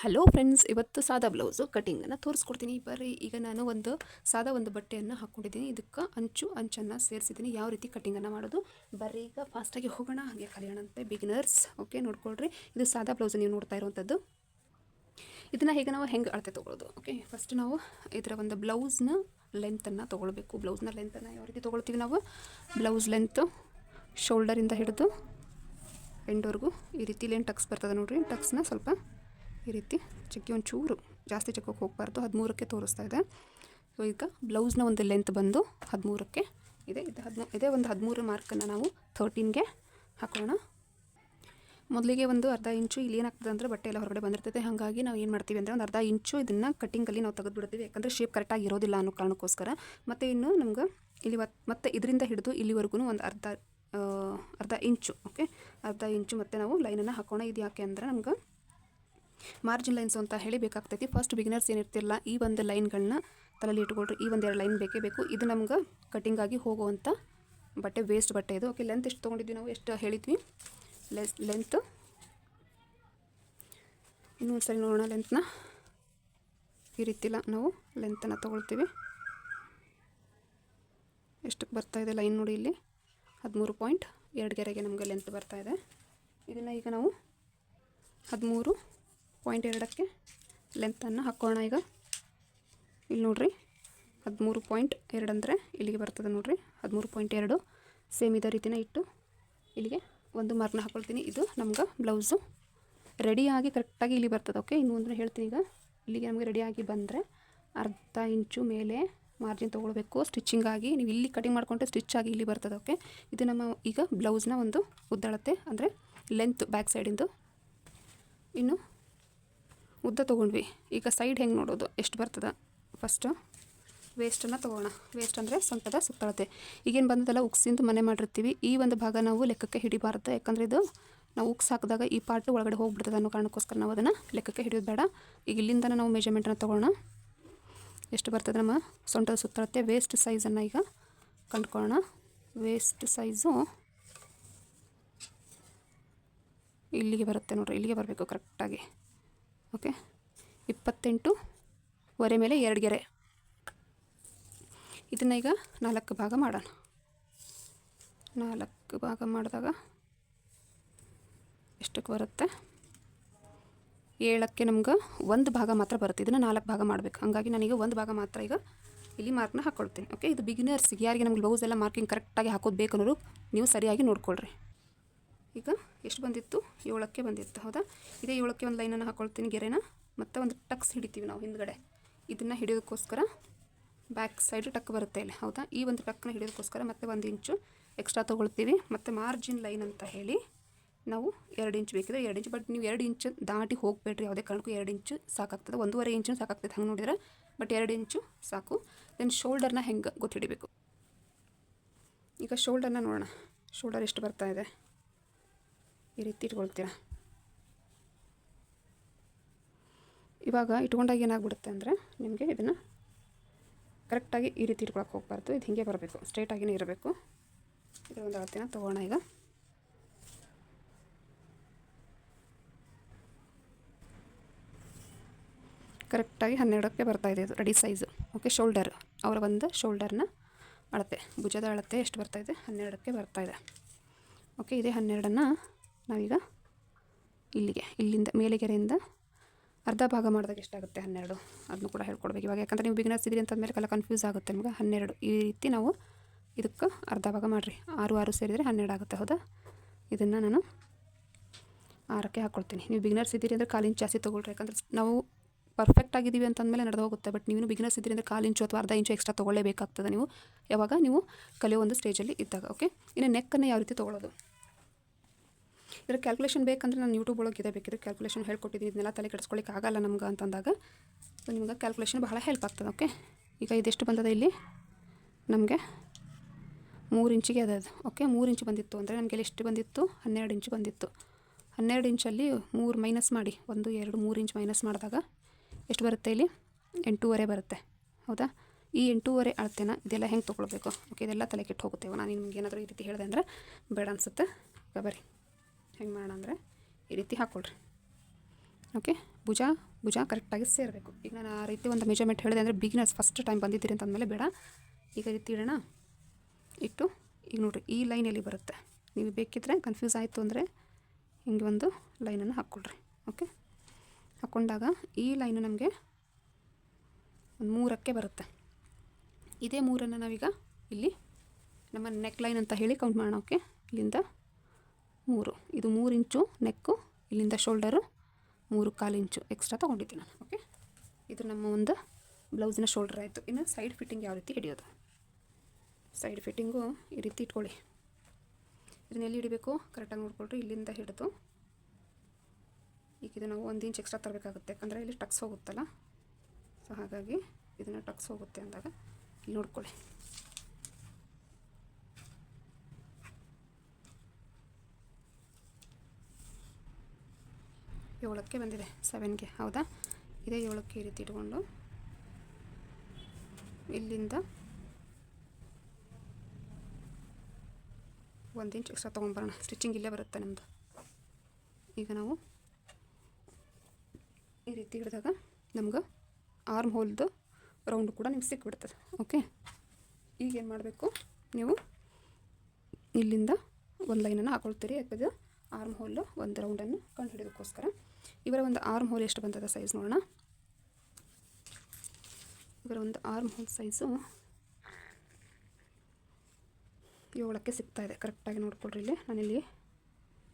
Hello friends ಇವತ್ತು ಸಾದಾ blouse ಕಟಿಂಗನ್ನು ತೋರಿಸ್ಕೊಡ್ತೀನಿ. ಬರ್ರಿ, ಈಗ ನಾನು ಒಂದು ಸಾದಾ ಒಂದು ಬಟ್ಟೆಯನ್ನು ಹಾಕ್ಕೊಂಡಿದ್ದೀನಿ. ಇದಕ್ಕೆ ಅಂಚು, ಅಂಚನ್ನು ಸೇರಿಸಿದ್ದೀನಿ. ಯಾವ ರೀತಿ ಕಟಿಂಗನ್ನು ಮಾಡೋದು? ಬರ್ರಿ, ಈಗ ಫಾಸ್ಟಾಗಿ ಹೋಗೋಣ. ಹಾಗೆ ಕಲಿಯೋಣಂತೆ ಬಿಗಿನರ್ಸ್ ಓಕೆ ನೋಡ್ಕೊಳ್ರಿ. ಇದು ಸಾದಾ ಬ್ಲೌಸ್ ನೀವು ನೋಡ್ತಾ ಇರುವಂಥದ್ದು. ಇದನ್ನು ಹೇಗೆ ನಾವು ಹೆಂಗೆ ಅಳತೆ ತೊಗೊಳ್ಳೋದು ಓಕೆ ಫಸ್ಟ್ ನಾವು ಇದರ ಒಂದು ಬ್ಲೌಸ್ನ ಲೆಂತನ್ನು ತೊಗೊಳ್ಬೇಕು. ಬ್ಲೌಸ್ನ ಲೆಂತನ್ನು ಯಾವ ರೀತಿ ತೊಗೊಳ್ತೀವಿ ನಾವು? ಬ್ಲೌಸ್ ಲೆಂತು ಶೋಲ್ಡರಿಂದ ಹಿಡಿದು ಎಂಡ್ವರೆಗೂ ಈ ರೀತಿ ಲೆಂತ್ ಟಕ್ಸ್ ಬರ್ತದೆ ನೋಡಿರಿ. ಟಕ್ಸ್ನ ಸ್ವಲ್ಪ ಈ ರೀತಿ ಚಕ್ಕಿ ಒಂಚೂರು, ಜಾಸ್ತಿ ಚಕ್ಕಕ್ಕೆ ಹೋಗಬಾರ್ದು, ಹದಿಮೂರಕ್ಕೆ ತೋರಿಸ್ತಾ ಇದೆ. ಸೊ ಈಗ ಬ್ಲೌಸ್ನ ಒಂದು ಲೆಂತ್ ಬಂದು ಹದಿಮೂರಕ್ಕೆ ಇದೆ. ಇದು ಹದಿಮೂ, ಇದೇ ಒಂದು ಹದಿಮೂರು ಮಾರ್ಕನ್ನು ನಾವು ಥರ್ಟೀನ್ಗೆ ಹಾಕೋಣ ಮೊದಲಿಗೆ ಒಂದು ಅರ್ಧ ಇಂಚು ಇಲ್ಲಿ ಏನಾಗ್ತದೆ ಅಂದರೆ ಬಟ್ಟೆ ಎಲ್ಲ ಹೊರಗಡೆ ಬಂದಿರ್ತೈತೆ. ಹಾಗಾಗಿ ನಾವು ಏನು ಮಾಡ್ತೀವಿ ಅಂದರೆ ಒಂದು ಅರ್ಧ ಇಂಚು ಇದನ್ನು ಕಟ್ಟಿಂಗಲ್ಲಿ ನಾವು ತೆಗೆದುಬಿಡ್ತೀವಿ ಯಾಕಂದರೆ ಶೇಪ್ ಕರೆಕ್ಟಾಗಿ ಇರೋದಿಲ್ಲ ಅನ್ನೋ ಕಾರಣಕ್ಕೋಸ್ಕರ. ಮತ್ತು ಇನ್ನು ನಮ್ಗೆ ಇಲ್ಲಿ ಮತ್- ಮತ್ತೆ ಇದರಿಂದ ಹಿಡಿದು ಇಲ್ಲಿವರೆಗೂ ಒಂದು ಅರ್ಧ ಅರ್ಧ ಇಂಚು ಓಕೆ ಅರ್ಧ ಇಂಚು ಮತ್ತು ನಾವು ಲೈನನ್ನು ಹಾಕೋಣ. ಇದು ಯಾಕೆ ಅಂದರೆ ನಮ್ಗೆ ಮಾರ್ಜಿನ್ ಲೈನ್ಸ್ ಅಂತ ಹೇಳಿ ಬೇಕಾಗ್ತೈತಿ. ಫಸ್ಟ್ ಬಿಗಿನರ್ಸ್ ಏನಿರ್ತಿಲ್ಲ ಈ ಒಂದು ಲೈನ್ಗಳನ್ನ ತಲೆಯಲ್ಲಿ ಇಟ್ಕೊಳ್ರಿ. ಈ ಒಂದೆರಡು ಲೈನ್ ಬೇಕೇ ಬೇಕು. ಇದು ನಮ್ಗೆ ಕಟಿಂಗ್ ಆಗಿ ಹೋಗುವಂಥ ಬಟ್ಟೆ ವೇಸ್ಟ್ ಬಟ್ಟೆ ಇದು. ಓಕೆ ಲೆಂತ್ ಎಷ್ಟು ತೊಗೊಂಡಿದ್ವಿ ನಾವು? ಎಷ್ಟು ಹೇಳಿದ್ವಿ? ಲೆಸ್ ಲೆಂತ್ ಇನ್ನೊಂದು ಸರಿ ನೋಡೋಣ ಲೆಂತ್ನ ಈ ರೀತಿಲ್ಲ ನಾವು ಲೆಂತನ್ನು ತೊಗೊಳ್ತೀವಿ. ಎಷ್ಟಕ್ಕೆ ಬರ್ತಾ ಇದೆ ಲೈನ್ ನೋಡಿ ಇಲ್ಲಿ. ಹದಿಮೂರು ಪಾಯಿಂಟ್ ಎರಡು ಗೆರೆಗೆ ನಮಗೆ ಲೆಂತ್ ಬರ್ತಾ ಇದೆ. ಇದನ್ನು ಈಗ ನಾವು ಹದಿಮೂರು ಪಾಯಿಂಟ್ ಎರಡಕ್ಕೆ ಲೆಂತನ್ನು ಹಾಕೋಣ ಈಗ. ಇಲ್ಲಿ ನೋಡಿರಿ, ಹದಿಮೂರು ಪಾಯಿಂಟ್ ಎರಡು ಅಂದರೆ ಇಲ್ಲಿಗೆ ಬರ್ತದೆ ನೋಡಿರಿ, ಹದಿಮೂರು ಪಾಯಿಂಟ್ ಎರಡು. ಸೇಮ್ ಇದೇ ರೀತಿನ ಇಟ್ಟು ಇಲ್ಲಿಗೆ ಒಂದು ಮಾರ್ಕ್ನ ಹಾಕೊಳ್ತೀನಿ. ಇದು ನಮ್ಗೆ ಬ್ಲೌಸು ರೆಡಿಯಾಗಿ ಕರೆಕ್ಟಾಗಿ ಇಲ್ಲಿ ಬರ್ತದೆ ಓಕೆ ಇನ್ನು ಒಂದು ಹೇಳ್ತೀನಿ ಈಗ. ಇಲ್ಲಿಗೆ ನಮಗೆ ರೆಡಿಯಾಗಿ ಬಂದರೆ ಅರ್ಧ ಇಂಚು ಮೇಲೆ ಮಾರ್ಜಿನ್ ತೊಗೊಳ್ಬೇಕು. ಸ್ಟಿಚ್ಚಿಂಗಾಗಿ ನೀವು ಇಲ್ಲಿ ಕಟಿಂಗ್ ಮಾಡಿಕೊಂಡ್ರೆ ಸ್ಟಿಚ್ ಆಗಿ ಇಲ್ಲಿ ಬರ್ತದೆ ಓಕೆ ಇದು ನಮ್ಮ ಈಗ ಬ್ಲೌಸ್ನ ಒಂದು ಉದ್ದಳತೆ ಅಂದರೆ ಲೆಂತ್ ಬ್ಯಾಕ್ ಸೈಡಿಂದು ಇನ್ನು ಉದ್ದ ತೊಗೊಂಡ್ವಿ. ಈಗ ಸೈಡ್ ಹೆಂಗೆ ನೋಡೋದು? ಎಷ್ಟು ಬರ್ತದೆ? ಫಸ್ಟು ವೇಸ್ಟನ್ನು ತೊಗೋಣ. ವೇಸ್ಟ್ ಅಂದರೆ ಸೊಂಟದ ಸುತ್ತಳತೆ. ಈಗೇನು ಬಂದದಲ್ಲ ಉಕ್ಸಿಂದು ಮನೆ ಮಾಡಿರ್ತೀವಿ. ಈ ಒಂದು ಭಾಗ ನಾವು ಲೆಕ್ಕಕ್ಕೆ ಹಿಡಿಬಾರ್ದು. ಯಾಕಂದರೆ ಇದು ನಾವು ಉಕ್ಸ್ ಹಾಕಿದಾಗ ಈ ಪಾರ್ಟ್ ಒಳಗಡೆ ಹೋಗ್ಬಿಡ್ತದೆ ಅನ್ನೋ ಕಾರಣಕ್ಕೋಸ್ಕರ ನಾವು ಅದನ್ನು ಲೆಕ್ಕಕ್ಕೆ ಹಿಡಿಯೋದು ಬೇಡ. ಈಗ ಇಲ್ಲಿಂದ ನಾವು ಮೆಜರ್ಮೆಂಟನ್ನು ತೊಗೋಣ. ಎಷ್ಟು ಬರ್ತದೆ ನಮ್ಮ ಸೊಂಟದ ಸುತ್ತಳತೆ? ವೇಸ್ಟ್ ಸೈಜನ್ನು ಈಗ ಕಂಡ್ಕೊಳ್ಳೋಣ. ವೇಸ್ಟ್ ಸೈಜು ಇಲ್ಲಿಗೆ ಬರುತ್ತೆ ನೋಡ್ರಿ. ಇಲ್ಲಿಗೆ ಬರಬೇಕು ಕರೆಕ್ಟಾಗಿ ಓಕೆ. ಇಪ್ಪತ್ತೆಂಟು ವರೆ ಮೇಲೆ ಎರಡು ಗೆರೆ. ಇದನ್ನು ಈಗ ನಾಲ್ಕು ಭಾಗ ಮಾಡೋಣ. ನಾಲ್ಕು ಭಾಗ ಮಾಡಿದಾಗ ಎಷ್ಟಕ್ಕೆ ಬರುತ್ತೆ? ಏಳಕ್ಕೆ ನಮ್ಗೆ ಒಂದು ಭಾಗ ಮಾತ್ರ ಬರುತ್ತೆ. ಇದನ್ನು ನಾಲ್ಕು ಭಾಗ ಮಾಡಬೇಕು. ಹಾಗಾಗಿ ನನಗೆ ಒಂದು ಭಾಗ ಮಾತ್ರ ಈಗ ಇಲ್ಲಿ ಮಾರ್ಕ್ನ ಹಾಕ್ಕೊಳ್ತೀನಿ ಓಕೆ, ಇದು ಬಿಗಿನರ್ಸ್ಗೆ ಯಾರಿಗೆ ನಮ್ಗೆ ಬ್ಲೌಸ್ ಎಲ್ಲ ಮಾರ್ಕಿಂಗ್ ಕರೆಕ್ಟಾಗಿ ಹಾಕೋದು ಬೇಕು ಅನ್ನೋರು ನೀವು ಸರಿಯಾಗಿ ನೋಡ್ಕೊಳ್ರಿ. ಈಗ ಎಷ್ಟು ಬಂದಿತ್ತು? ಏಳಕ್ಕೆ ಬಂದಿತ್ತು, ಹೌದಾ? ಇದೇ ಏಳಕ್ಕೆ ಒಂದು ಲೈನನ್ನು ಹಾಕ್ಕೊಳ್ತೀನಿ ಗೆರೆನ. ಮತ್ತು ಒಂದು ಟಕ್ಸ್ ಹಿಡಿತೀವಿ ನಾವು ಹಿಂದ್ಗಡೆ. ಇದನ್ನು ಹಿಡಿಯೋದಕ್ಕೋಸ್ಕರ ಬ್ಯಾಕ್ ಸೈಡ್ ಟಕ್ ಬರುತ್ತೆ ಇಲ್ಲಿ, ಹೌದಾ? ಈ ಒಂದು ಟಕ್ನ ಹಿಡಿಯೋದಕ್ಕೋಸ್ಕರ ಮತ್ತೆ ಒಂದು ಇಂಚು ಎಕ್ಸ್ಟ್ರಾ ತೊಗೊಳ್ತೀವಿ. ಮತ್ತು ಮಾರ್ಜಿನ್ ಲೈನ್ ಅಂತ ಹೇಳಿ ನಾವು ಎರಡು ಇಂಚು ಬೇಕಿದ್ರೆ ಎರಡು ಇಂಚು ಬಟ್ ನೀವು ಎರಡು ಇಂಚು ದಾಟಿ ಹೋಗಬೇಡ್ರಿ. ಯಾವುದೇ ಕಾರಣಕ್ಕೂ ಎರಡು ಇಂಚು ಸಾಕಾಗ್ತದೆ. ಒಂದೂವರೆ ಇಂಚು ಸಾಕಾಗ್ತದೆ ಹಂಗೆ ನೋಡಿದ್ರೆ ಬಟ್ ಎರಡು ಇಂಚು ಸಾಕು. ದೆನ್ ಶೋಲ್ಡರ್ನ ಹೆಂಗೆ ಗೊತ್ತಿಡಬೇಕು? ಈಗ ಶೋಲ್ಡರ್ನ ನೋಡೋಣ. ಶೋಲ್ಡರ್ ಎಷ್ಟು ಬರ್ತಾ ಇದೆ? ಈ ರೀತಿ ಇಟ್ಕೊಳ್ತೀರಾ ಇವಾಗ ಇಟ್ಕೊಂಡಾಗ ಏನಾಗ್ಬಿಡುತ್ತೆ ಅಂದರೆ ನಿಮಗೆ ಇದನ್ನು ಕರೆಕ್ಟಾಗಿ ಈ ರೀತಿ ಇಟ್ಕೊಳಕ್ಕೆ ಹೋಗ್ಬಾರ್ದು. ಇದು ಹೀಗೆ ಬರಬೇಕು. ಸ್ಟ್ರೈಟಾಗಿಯೇ ಇರಬೇಕು. ಇದರ ಒಂದು ಅಳತೆನ ತೊಗೋಣ ಈಗ. ಕರೆಕ್ಟಾಗಿ ಹನ್ನೆರಡಕ್ಕೆ ಬರ್ತಾ ಇದೆ ಇದು. Ready size. Okay, shoulder. ಅವರ ಒಂದು ಶೋಲ್ಡರ್ನ ಅಳತೆ. ಭುಜದ ಅಳತೆ ಎಷ್ಟು ಬರ್ತಾಯಿದೆ ಇದೆ? ಹನ್ನೆರಡಕ್ಕೆ ಬರ್ತಾ ಇದೆ. ಓಕೆ, ಇದೇ ಹನ್ನೆರಡನ್ನು ನಾವೀಗ ಇಲ್ಲಿಗೆ, ಇಲ್ಲಿಂದ ಮೇಲೆಗೆರೆಯಿಂದ ಅರ್ಧ ಭಾಗ ಮಾಡಿದಾಗ ಎಷ್ಟಾಗುತ್ತೆ? ಹನ್ನೆರಡು. ಅದನ್ನು ಕೂಡ ಹೇಳ್ಕೊಡ್ಬೇಕು. ಇವಾಗ ಯಾಕಂದರೆ ನೀವು ಬಿಗಿನರ್ಸ್ ಇದ್ರಿ ಅಂತಂದಮೇಲೆ ಕಲ ಕನ್ಫ್ಯೂಸ್ ಆಗುತ್ತೆ ನಿಮ್ಗೆ. ಹನ್ನೆರಡು. ಈ ರೀತಿ ನಾವು ಇದಕ್ಕೆ ಅರ್ಧ ಭಾಗ ಮಾಡಿರಿ. ಆರು ಆರು ಸೇರಿದರೆ ಹನ್ನೆರಡು ಆಗುತ್ತೆ, ಹೌದಾ? ಇದನ್ನು ನಾನು ಆರಕ್ಕೆ ಹಾಕ್ಕೊಳ್ತೀನಿ ನೀವು ಬಿಗಿನರ್ಸ್ ಇದ್ದೀರಿ ಅಂದರೆ ಕಾಲು ಇಂಚು ಜಾಸ್ತಿ ತೊಗೊಳ್ರಿ. ಯಾಕಂದ್ರೆ ನಾವು ಪರ್ಫೆಕ್ಟ್ ಆಗಿದ್ದೀವಿ ಅಂತಂದಮೇಲೆ ನಡೆದು ಹೋಗುತ್ತೆ. ಬಟ್ ನೀವು ಬಿಗಿನರ್ಸ್ ಇದ್ದೀರಿ ಅಂದರೆ ಕಾಲು ಇಂಚು ಅಥವಾ ಅರ್ಧ ಇಂಚು ಎಕ್ಸ್ಟ್ರಾ ತೊಗೊಳ್ಳೇಬೇಕಾಗ್ತದೆ ನೀವು. ಯಾವಾಗ? ನೀವು ಕಲಿಯೋ ಒಂದು ಸ್ಟೇಜಲ್ಲಿ ಇದ್ದಾಗ ಓಕೆ ಇನ್ನು ನೆಕ್ಕನ್ನು ಯಾವ ರೀತಿ ತೊಗೊಳ್ಳೋದು? ಇದರ ಕ್ಯಾಲ್ಕುಲೇಷನ್ ಬೇಕಂದ್ರೆ ನಾನು ಯೂಟ್ಯೂಬ್ ಒಳಗೆ ಇದೆ ಬೇಕಿದ್ರೆ ಕ್ಯಾಲ್ಕುಲೇಷನ್ ಹೇಳ್ಕೊಟ್ಟಿದ್ದೀನಿ. ಇದನ್ನೆಲ್ಲ ತಲೆ ಕೆಡಿಸ್ಕೊಳ್ಳಿಕ್ಕೆ ಆಗಲ್ಲ ನಮ್ಗೆ ಅಂತಂದಾಗ. ಸೊ ನಿಮ್ಗೆ ಕ್ಯಾಲ್ಕುಲೇಷನ್ ಬಹಳ ಹೆಲ್ಪ್ ಆಗ್ತದೆ ಓಕೆ ಈಗ ಇದೆಷ್ಟು ಬಂದದ ಇಲ್ಲಿ? ನಮಗೆ ಮೂರು ಇಂಚಿಗೆ ಅದ ಓಕೆ ಮೂರು ಇಂಚು ಬಂದಿತ್ತು ಅಂದರೆ ನಮಗೆ ಇಲ್ಲಿ ಎಷ್ಟು ಬಂದಿತ್ತು? ಹನ್ನೆರಡು ಇಂಚು ಬಂದಿತ್ತು. ಹನ್ನೆರಡು ಇಂಚಲ್ಲಿ ಮೂರು ಮೈನಸ್ ಮಾಡಿ, ಒಂದು, ಎರಡು, ಮೂರು ಇಂಚ್ ಮೈನಸ್ ಮಾಡಿದಾಗ ಎಷ್ಟು ಬರುತ್ತೆ ಇಲ್ಲಿ? ಎಂಟೂವರೆ ಬರುತ್ತೆ, ಹೌದಾ? ಈ ಎಂಟೂವರೆ ಅಳತೆನ ಇದೆಲ್ಲ ಹೆಂಗೆ ತೊಗೊಳ್ಬೇಕು? ಓಕೆ ಇದೆಲ್ಲ ತಲೆ ಕೆಟ್ಟು ಹೋಗುತ್ತೆ. ನಾನು ನಿಮ್ಗೆ ಏನಾದರೂ ಈ ರೀತಿ ಹೇಳಿದೆ ಅಂದರೆ ಬೇಡ ಅನಿಸುತ್ತೆ. ಬರೀ ಹೆಂಗೆ ಮಾಡೋಣ ಅಂದರೆ ಈ ರೀತಿ ಹಾಕ್ಕೊಳ್ರಿ ಓಕೆ ಭುಜ ಭುಜ ಕರೆಕ್ಟಾಗಿ ಸೇರಬೇಕು. ಈಗ ನಾನು ಆ ರೀತಿ ಒಂದು ಮೆಜರ್ಮೆಂಟ್ ಹೇಳಿದೆ ಅಂದರೆ ಬಿಗಿನರ್ಸ್ ಫಸ್ಟ್ ಟೈಮ್ ಬಂದಿದ್ದೀರಿ ಅಂತ ಅಂದಮೇಲೆ ಬೇಡ. ಈಗ ರೀತಿ ಇಡೋಣ. ಇಟ್ಟು, ಈಗ ನೋಡಿರಿ, ಈ ಲೈನ್ ಎಲ್ಲಿ ಬರುತ್ತೆ? ನೀವು ಬೇಕಿದ್ರೆ ಕನ್ಫ್ಯೂಸ್ ಆಯಿತು ಅಂದರೆ ಹಿಂಗೆ ಒಂದು ಲೈನನ್ನು ಹಾಕ್ಕೊಳ್ರಿ ಓಕೆ ಹಾಕ್ಕೊಂಡಾಗ ಈ ಲೈನು ನಮಗೆ ಒಂದು ಮೂರಕ್ಕೆ ಬರುತ್ತೆ. ಇದೇ ಮೂರನ್ನು ನಾವೀಗ ಇಲ್ಲಿ ನಮ್ಮ ನೆಕ್ ಲೈನ್ ಅಂತ ಹೇಳಿ ಕೌಂಟ್ ಮಾಡೋಕ್ಕೆ ಇಲ್ಲಿಂದ ಮೂರು. ಇದು ಮೂರು ಇಂಚು ನೆಕ್ಕು, ಇಲ್ಲಿಂದ ಶೋಲ್ಡರು ಮೂರು ಕಾಲು ಇಂಚು ಎಕ್ಸ್ಟ್ರಾ ತೊಗೊಂಡಿದ್ದೀನಿ ನಾನು, ಓಕೆ? ಇದು ನಮ್ಮ ಒಂದು ಬ್ಲೌಸಿನ ಶೋಲ್ಡರ್ ಆಯಿತು. ಇನ್ನು ಸೈಡ್ ಫಿಟ್ಟಿಂಗ್ ಯಾವ ರೀತಿ ಹಿಡಿಯೋದು? ಸೈಡ್ ಫಿಟ್ಟಿಂಗು ಈ ರೀತಿ ಇಟ್ಕೊಳ್ಳಿ. ಇದನ್ನ ಎಲ್ಲಿ ಹಿಡಿಬೇಕು? ಕರೆಕ್ಟಾಗಿ ನೋಡ್ಕೊಳ್ರಿ, ಇಲ್ಲಿಂದ ಹಿಡಿದು. ಈಗ ಇದು ನಾವು ಒಂದು ಇಂಚ್ ಎಕ್ಸ್ಟ್ರಾ ತರಬೇಕಾಗುತ್ತೆ. ಯಾಕಂದರೆ ಇಲ್ಲಿ ಟಕ್ಸ್ ಹೋಗುತ್ತಲ್ಲ? ಸೊ ಹಾಗಾಗಿ ಇದನ್ನು ಟಕ್ಸ್ ಹೋಗುತ್ತೆ ಅಂದಾಗ ಇಲ್ಲಿ ನೋಡ್ಕೊಳ್ಳಿ. ಏಳಕ್ಕೆ ಬಂದಿದೆ ಸೆವೆನ್ಗೆ ಹೌದಾ? ಇದೇ ಏಳಕ್ಕೆ ಈ ರೀತಿ ಇಟ್ಕೊಂಡು ಇಲ್ಲಿಂದ ಒಂದು ಇಂಚ್ ಎಕ್ಸ್ಟ್ರಾ ತೊಗೊಂಬರೋಣ ಸ್ಟಿಚಿಂಗ್ ಇಲ್ಲೇ ಬರುತ್ತೆ ನಿಮ್ಮದು ಈಗ ನಾವು ಈ ರೀತಿ ಹಿಡಿದಾಗ ನಮ್ಗೆ ಆರ್ಮ್ ಹೋಲ್ದು ರೌಂಡ್ ಕೂಡ ನಿಮ್ಗೆ ಸಿಕ್ಬಿಡ್ತದೆ ಓಕೆ ಈಗೇನು ಮಾಡಬೇಕು? ನೀವು ಇಲ್ಲಿಂದ ಒಂದು ಲೈನನ್ನು ಹಾಕೊಳ್ತೀರಿ, ಯಾಕಂದ್ರೆ ಆರ್ಮ್ ಹೋಲ್ ಒಂದು ರೌಂಡನ್ನು ಕಂಡು ಹಿಡಿಯೋದಕ್ಕೋಸ್ಕರ ಇವರ ಒಂದು ಆರ್ಮ್ ಹೋಲ್ ಎಷ್ಟು ಬಂದದ ಸೈಜ್ ನೋಡೋಣ. ಇವರ ಒಂದು ಆರ್ಮ್ ಹೋಲ್ ಸೈಜು ಏಳಕ್ಕೆ ಸಿಗ್ತಾ ಇದೆ. ಕರೆಕ್ಟಾಗಿ ನೋಡ್ಕೊಳ್ರಿ ಇಲ್ಲಿ. ನಾನಿಲ್ಲಿ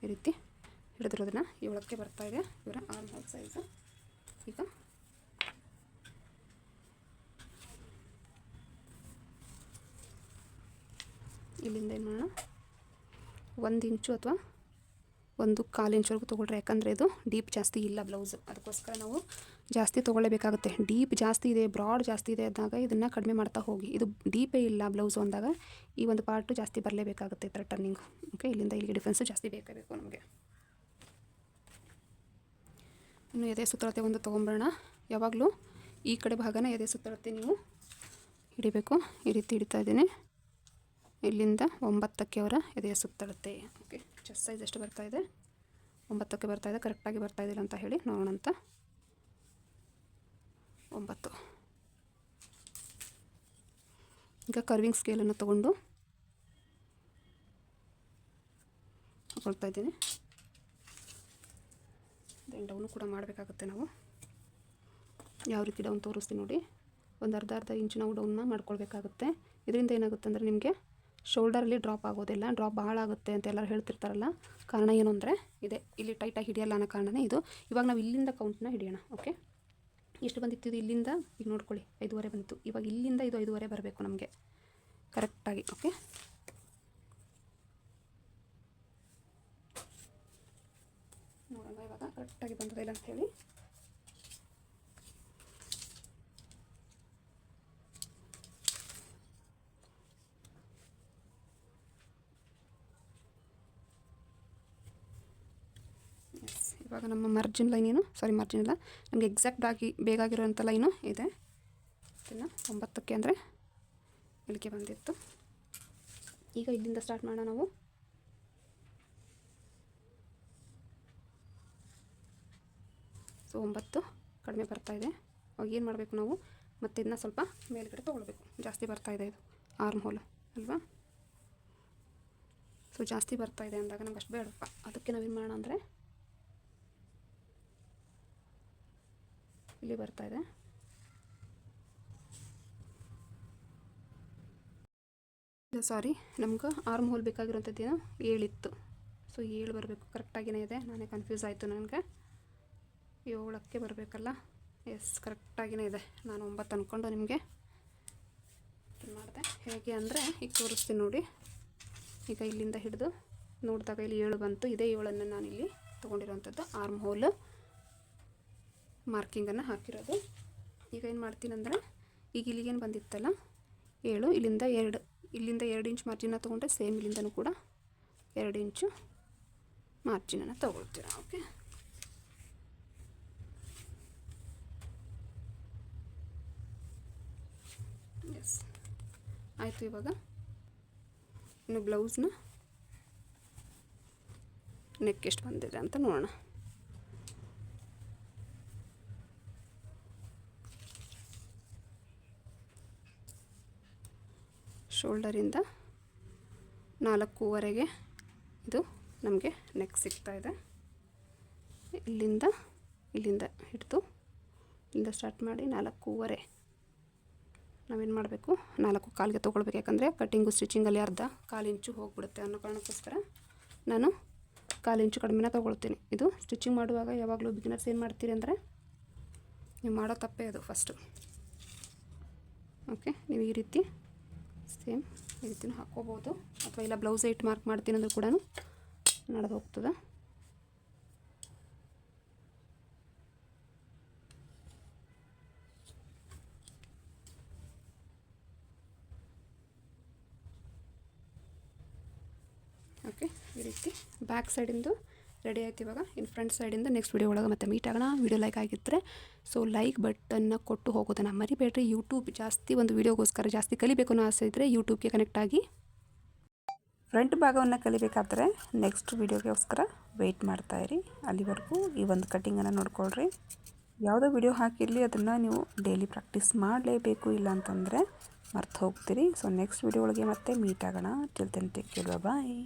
ಈ ರೀತಿ ಹಿಡಿದಿರೋದನ್ನ ಏಳಕ್ಕೆ ಬರ್ತಾ ಇದೆ ಇವರ ಆರ್ಮ್ ಹೋಲ್ ಸೈಜು ಈಗ ಇಲ್ಲಿಂದ ಏನು ಮಾಡೋಣ? ಒಂದು ಇಂಚು ಅಥವಾ ಒಂದು ಕಾಲು ಇಂಚ್ವರೆಗೂ ತೊಗೊಳ್ರಿ. ಯಾಕಂದರೆ ಇದು ಡೀಪ್ ಜಾಸ್ತಿ ಇಲ್ಲ ಬ್ಲೌಸು ಅದಕ್ಕೋಸ್ಕರ ನಾವು ಜಾಸ್ತಿ ತೊಗೊಳ್ಳೇಬೇಕಾಗುತ್ತೆ. ಡೀಪ್ ಜಾಸ್ತಿ ಇದೆ ಬ್ರಾಡ್ ಜಾಸ್ತಿ ಇದೆ ಅಂದಾಗ ಇದನ್ನು ಕಡಿಮೆ ಮಾಡ್ತಾ ಹೋಗಿ. ಇದು ಡೀಪೇ ಇಲ್ಲ ಬ್ಲೌಸು ಅಂದಾಗ ಈ ಒಂದು ಪಾರ್ಟು ಜಾಸ್ತಿ ಬರಲೇಬೇಕಾಗುತ್ತೆ ಈ ಥರ ಟರ್ನಿಂಗು ಓಕೆ ಇಲ್ಲಿಂದ ಇಲ್ಲಿಗೆ ಡಿಫ್ರೆನ್ಸು ಜಾಸ್ತಿ ಬೇಕೇ ಬೇಕು ನಮಗೆ. ಇನ್ನು ಎದೆ ಸುತ್ತಳತೆ ಒಂದು ತೊಗೊಂಬರೋಣ. ಯಾವಾಗಲೂ ಈ ಕಡೆ ಭಾಗನ ಎದೆ ಸುತ್ತಳತೆ ನೀವು ಹಿಡಿಬೇಕು. ಈ ರೀತಿ ಹಿಡಿತಾ ಇದ್ದೀನಿ. ಇಲ್ಲಿಂದ ಒಂಬತ್ತಕ್ಕೆ ಅವರ ಎದೆಯ ಸುತ್ತಳತೆ ಓಕೆ ಚೆಸ್ ಸೈಜ್ ಎಷ್ಟು ಬರ್ತಾ ಇದೆ? ಒಂಬತ್ತಕ್ಕೆ ಬರ್ತಾ ಇದೆ ಕರೆಕ್ಟಾಗಿ ಬರ್ತಾ ಇದಿಲ್ಲ ಅಂತ ಹೇಳಿ ನೋಡೋಣ ಅಂತ. ಒಂಬತ್ತು. ಈಗ ಕರ್ವಿಂಗ್ ಸ್ಕೇಲನ್ನು ತಗೊಂಡು ಇದ್ದೀನಿ. ದೆನ್ ಡೌನು ಕೂಡ ಮಾಡಬೇಕಾಗುತ್ತೆ ನಾವು. ಯಾವ ರೀತಿ ಡೌನ್ ತೋರಿಸ್ತೀನಿ ನೋಡಿ. ಒಂದು ಅರ್ಧ ಅರ್ಧ ಇಂಚು ನಾವು ಡೌನ್ನ ಮಾಡ್ಕೊಳ್ಬೇಕಾಗುತ್ತೆ. ಇದರಿಂದ ಏನಾಗುತ್ತೆ ಅಂದರೆ ನಿಮಗೆ ಶೋಲ್ಡರಲ್ಲಿ ಡ್ರಾಪ್ ಆಗೋದಿಲ್ಲ, ಡ್ರಾಪ್ ಭಾಳ ಆಗುತ್ತೆ ಅಂತ ಎಲ್ಲರೂ ಹೇಳ್ತಿರ್ತಾರಲ್ಲ. ಕಾರಣ ಏನು ಅಂದರೆ, ಇದೆ. ಇಲ್ಲಿ ಟೈಟಾಗಿ ಹಿಡಿಯಲ್ಲ ಅನ್ನೋ ಕಾರಣನೇ ಇದು. ಇವಾಗ ನಾವು ಇಲ್ಲಿಂದ ಕೌಂಟ್ನ ಹಿಡಿಯೋಣ ಓಕೆ ಎಷ್ಟು ಬಂದಿತ್ತು ಇದು ಇಲ್ಲಿಂದ? ಈಗ ನೋಡ್ಕೊಳ್ಳಿ, ಐದೂವರೆ ಬಂದಿತ್ತು ಇವಾಗ ಇಲ್ಲಿಂದ ಇದು ಐದೂವರೆ ಬರಬೇಕು ನಮಗೆ. ಕರೆಕ್ಟಾಗಿ ಓಕೆ ನೋಡೋಣ ಇವಾಗ ಕರೆಕ್ಟಾಗಿ ಬಂದದ ಇಲ್ಲ ಅಂತ ಹೇಳಿ ಎಸ್ ನಮ್ಮ ಮಾರ್ಜಿನ್ ಲೈನ್ ಏನು? ಸಾರಿ ಮಾರ್ಜಿನ್ ಇಲ್ಲ. ನಮಗೆ ಎಕ್ಸಾಕ್ಟ್ ಆಗಿ ಬೇಕಾಗಿರೋಂಥ ಲೈನು ಇದೆ. ಇದನ್ನು ಒಂಬತ್ತಕ್ಕೆ ಅಂದರೆ ಇಲ್ಲಿಗೆ ಬಂದಿತ್ತು. ಈಗ ಇಲ್ಲಿಂದ ಸ್ಟಾರ್ಟ್ ಮಾಡೋಣ ನಾವು. ಸೊ ಒಂಬತ್ತು ಕಡಿಮೆ ಬರ್ತಾ ಇದೆ. ಅವಾಗ ಏನು ಮಾಡಬೇಕು ನಾವು? ಮತ್ತೆ ಇದನ್ನ ಸ್ವಲ್ಪ ಮೇಲ್ಗಡೆ ತೊಗೊಳ್ಬೇಕು. ಜಾಸ್ತಿ ಬರ್ತಾ ಇದೆ ಆರ್ಮ್ ಹೋಲ್ ಅಲ್ವಾ? ಸೊ ಜಾಸ್ತಿ ಬರ್ತಾ ಇದೆ ಅಂದಾಗ ನಮ್ಗೆ ಅಷ್ಟು ಬೇಡಪ್ಪ. ಅದಕ್ಕೆ ನಾವೇನು ಮಾಡೋಣ ಅಂದರೆ ಇಲ್ಲಿ ಬರ್ತಾ ಇದೆ. ಸಾರಿ ನಮ್ಗೆ ಆರ್ಮ್ ಹೋಲ್ ಏನೋ ಏಳಿತ್ತು. ಸೊ ಏಳು ಬರಬೇಕು. ಕರೆಕ್ಟಾಗಿನೇ ಇದೆ. ನಾನೇ ಕನ್ಫ್ಯೂಸ್ ಆಯಿತು ನನಗೆ. ಏಳಕ್ಕೆ ಬರಬೇಕಲ್ಲ? ಎಸ್ ಕರೆಕ್ಟಾಗಿನೇ ಇದೆ. ನಾನು ಒಂಬತ್ತು ಅಂದ್ಕೊಂಡು ನಿಮಗೆ ಮಾಡಿದೆ. ಹೇಗೆ ಅಂದರೆ, ಈಗ ತೋರಿಸ್ತೀನಿ ನೋಡಿ. ಈಗ ಇಲ್ಲಿಂದ ಹಿಡಿದು ನೋಡಿದಾಗ ಇಲ್ಲಿ ಏಳು ಬಂತು. ಇದೇ ಏಳನ್ನು ನಾನಿಲ್ಲಿ ತೊಗೊಂಡಿರೋವಂಥದ್ದು ಆರ್ಮ್ ಹೋಲ್ ಮಾರ್ಕಿಂಗನ್ನು ಹಾಕಿರೋದು. ಈಗ ಏನು ಮಾಡ್ತೀನಿ ಅಂದರೆ ಈಗ ಇಲ್ಲಿಗೇನು ಬಂದಿತ್ತಲ್ಲ? ಏಳು, ಇಲ್ಲಿಂದ ಎರಡು ಇಲ್ಲಿಂದ ಎರಡು ಇಂಚ್ ಮಾರ್ಜಿನ ತೊಗೊಂಡ್ರೆ ಸೇಮ್ ಇಲ್ಲಿಂದನೂ ಕೂಡ ಎರಡು ಇಂಚು ಮಾರ್ಜಿನನ್ನು ತೊಗೊಳ್ತೀರ? ಓಕೆ ಎಸ್ ಆಯಿತು ಇವಾಗ. ಇನ್ನು ಬ್ಲೌಸ್ನ ನೆಕ್ ಎಷ್ಟು ಬಂದಿದೆ ಅಂತ ನೋಡೋಣ. ಶೋಲ್ಡರಿಂದ ನಾಲ್ಕೂವರೆಗೆ ಇದು ನಮಗೆ ನೆಕ್ ಸಿಗ್ತಾ ಇದೆ. ಇಲ್ಲಿಂದ ಇಲ್ಲಿಂದ ಹಿಡಿದು ಇಲ್ಲಿಂದ ಸ್ಟಾರ್ಟ್ ಮಾಡಿ ನಾಲ್ಕೂವರೆ. ನಾವೇನು ಮಾಡಬೇಕು? ನಾಲ್ಕು ಕಾಲಿಗೆ ತೊಗೊಳ್ಬೇಕು. ಯಾಕಂದರೆ ಕಟ್ಟಿಂಗು ಸ್ಟಿಚಿಂಗಲ್ಲಿ ಅರ್ಧ ಕಾಲು ಇಂಚು ಹೋಗ್ಬಿಡುತ್ತೆ ಅನ್ನೋ ಕಾರಣಕ್ಕೋಸ್ಕರ ನಾನು ಕಾಲು ಇಂಚು ಕಡಿಮೆನ ತೊಗೊಳ್ತೀನಿ. ಇದು ಸ್ಟಿಚಿಂಗ್ ಮಾಡುವಾಗ ಯಾವಾಗಲೂ ಬಿಗಿನರ್ಸ್ ಏನು ಮಾಡ್ತೀರಿ ಅಂದರೆ ನೀವು ಮಾಡೋ ತಪ್ಪೇ ಅದು ಫಸ್ಟು. ಓಕೆ, ನೀವು ಈ ರೀತಿ ಸೇಮ್ ಈ ರೀತಿನೂ ಹಾಕ್ಕೋಬೋದು ಅಥವಾ ಇಲ್ಲ ಬ್ಲೌಸ್ ಇಟ್ಟು ಮಾರ್ಕ್ ಮಾಡ್ತೀನಿ ಅಂದರೂ ಕೂಡ ನಡೆದು ಹೋಗ್ತದೆ ಓಕೆ ಈ ರೀತಿ ಬ್ಯಾಕ್ ಸೈಡಿಂದು ರೆಡಿ ಆಯ್ತು ಇವಾಗ. ಇನ್ನು ಫ್ರಂಟ್ ಸೈಡಿಂದ ನೆಕ್ಸ್ಟ್ ವೀಡಿಯೋ ಒಳಗೆ ಮತ್ತೆ ಮೀಟ್ ಆಗೋಣ. ವೀಡಿಯೋ ಲೈಕ್ ಆಗಿದ್ದರೆ ಸೊ ಲೈಕ್ ಬಟನ್ನ ಕೊಟ್ಟು ಹೋಗೋದನ್ನು ಮರಿಬೇಡ್ರಿ. ಯೂಟ್ಯೂಬ್ ಜಾಸ್ತಿ ಒಂದು ವೀಡಿಯೋಗೋಸ್ಕರ ಜಾಸ್ತಿ ಕಲಿಬೇಕು ಅನ್ನೋ ಆಸೆ ಇದ್ದರೆ ಯೂಟ್ಯೂಬ್ಗೆ ಕನೆಕ್ಟ್ ಆಗಿ. ಫ್ರಂಟ್ ಭಾಗವನ್ನು ಕಲಿಬೇಕಾದ್ರೆ ನೆಕ್ಸ್ಟ್ ವೀಡಿಯೋಗೋಸ್ಕರ ವೆಯ್ಟ್ ಮಾಡ್ತಾಯಿರಿ ಅಲ್ಲಿವರೆಗೂ ಈ ಒಂದು ಕಟ್ಟಿಂಗನ್ನು ನೋಡ್ಕೊಳ್ರಿ. ಯಾವುದೋ ವಿಡಿಯೋ ಹಾಕಿರಲಿ, ಅದನ್ನು ನೀವು ಡೈಲಿ ಪ್ರಾಕ್ಟೀಸ್ ಮಾಡಲೇಬೇಕು. ಇಲ್ಲ ಅಂತಂದರೆ ಮರ್ತು ಹೋಗ್ತೀರಿ. ಸೊ ನೆಕ್ಸ್ಟ್ ವಿಡಿಯೋ ಒಳಗೆ ಮತ್ತೆ ಮೀಟ್ ಆಗೋಣ. ಟೇಕ್ ಕೇಳುವ ಬಾಯ್